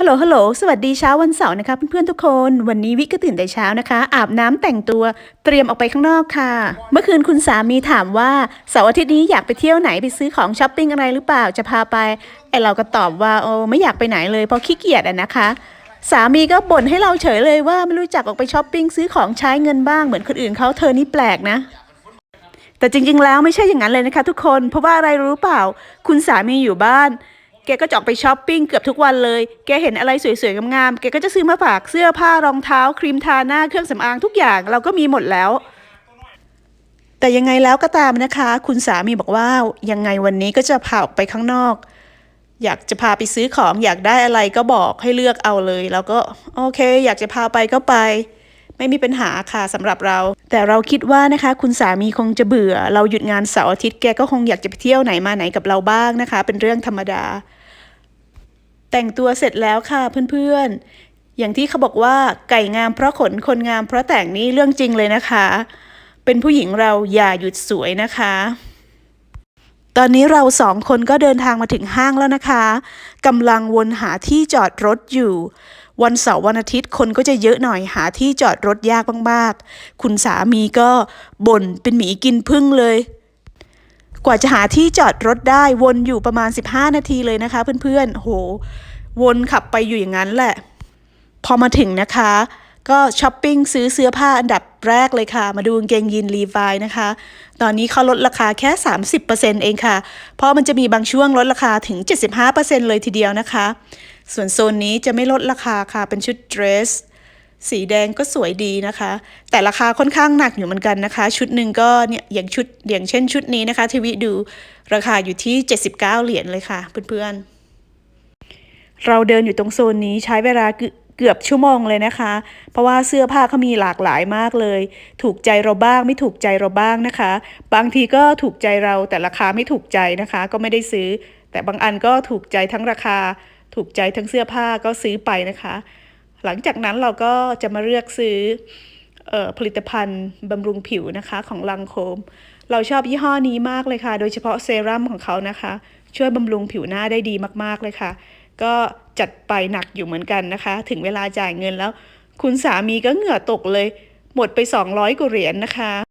ฮัลโหล ฮัลโหล สวัสดีเช้าวันเสาร์นะคะเพื่อนๆทุกคน วันนี้วิก็ตื่นแต่เช้านะคะ อาบน้ำแต่งตัวเตรียมออกไปข้างนอกค่ะ เมื่อคืนคุณสามีถามว่าเสาร์อาทิตย์นี้อยากไปเที่ยวไหนไปซื้อของช้อปปิ้งอะไรหรือเปล่าจะพาไปไอเราก็ตอบว่าโอ้ไม่อยากไปไหนเลยเพราะขี้เกียจอะนะคะ สามีก็บ่นให้เราเฉยเลยว่าไม่รู้จักออกไปช้อปปิ้งซื้อของใช้เงินบ้างเหมือนคนอื่นเขาเธอนี่แปลกนะแต่จริงๆแล้วไม่ใช่อย่างนั้นเลยนะคะ ทุกคนเพราะว่าอะไรรู้เปล่า คุณสามีอยู่บ้าน แกก็จะออกไปช้อปปิ้งเกือบทุกวันเลย แกเห็นอะไรสวยๆงามๆ แกก็จะซื้อมาฝากเสื้อผ้ารองเท้า ครีมทาหน้าเครื่องสำอางทุกอย่างเราก็มีหมดแล้ว แต่ยังไงแล้วก็ตามนะคะ คุณสามีบอกว่ายังไงวันนี้ก็จะพาออกไปข้างนอก อยากจะพาไปซื้อของอยากได้อะไรก็บอกให้เลือกเอาเลย แล้วก็โอเค อยากจะพาไปก็ไป ไม่มีปัญหาค่ะสำหรับเรา แต่เราคิดว่านะคะ คุณสามีคงจะเบื่อ เราหยุดงานเสาร์อาทิตย์แกก็คงอยากจะไปเที่ยวไหนมาไหนกับเราบ้างนะคะ เป็นเรื่องธรรมดา แต่งตัวเสร็จแล้วค่ะเพื่อนๆ อย่างที่เขาบอกว่าไก่งามเพราะขนคนงามเพราะแต่งนี่เรื่องจริงเลยนะคะ เป็นผู้หญิงเราอย่าหยุดสวยนะคะ ตอนนี้เราสองคนก็เดินทางมาถึงห้างแล้วนะคะกำลังวนหาที่จอดรถอยู่ วันเสาร์วันอาทิตย์คนก็จะเยอะหน่อยหาที่จอดรถยากมากๆ คุณสามีก็บ่นเป็นหมีกินพึ่งเลย กว่าจะหาที่จอดรถได้วนอยู่ประมาณ 15 นาทีเลยนะคะเพื่อนๆ โห วนขับไปอยู่อย่างนั้นแหละ พอมาถึงนะคะ ก็ช้อปปิ้งซื้อเสื้อผ้าอันดับแรกเลยค่ะ มาดูกางเกงยีนลีวายนะคะ ตอนนี้เขาลดราคาแค่ 30%เองค่ะ เพราะมันจะมีบางช่วงลดราคาถึง 75%เลยทีเดียวนะคะ ส่วนโซนนี้จะไม่ลดราคาค่ะ เป็นชุดเดรส สีแดงก็สวยดีนะคะ แต่ราคาค่อนข้างหนักอยู่เหมือนกันนะคะ ชุดหนึ่งก็เนี่ยอย่างชุดอย่างเช่นชุดนี้นะคะทีวิดูราคาอยู่ที่ 79 เหรียญเลยค่ะเพื่อนๆ เราเดินอยู่ตรงโซนนี้ใช้เวลาเกือบชั่วโมงเลยนะคะ เพราะว่าเสื้อผ้าเขามีหลากหลายมากเลย ถูกใจเราบ้างไม่ถูกใจเราบ้างนะคะ บางทีก็ถูกใจเราแต่ราคาไม่ถูกใจนะคะ ก็ไม่ได้ซื้อ แต่บางอันก็ถูกใจทั้งราคา ถูกใจทั้งเสื้อผ้าก็ซื้อไปนะคะ หลังจากนั้นเราก็จะมาเลือกซื้ออผลิตภัณฑ์บำรุงผิวนะคะของลังโคม เราชอบยี่ห้อนี้มากเลยค่ะ โดยเฉพาะเซรั่มของเขานะคะ ช่วยบำรุงผิวหน้าได้ดีมากๆเลยค่ะ ก็จัดไปหนักอยู่เหมือนกันนะคะ ถึงเวลาจ่ายเงินแล้ว คุณสามีก็เหงื่อตกเลย หมดไป 200กว่าเหรียญนะคะ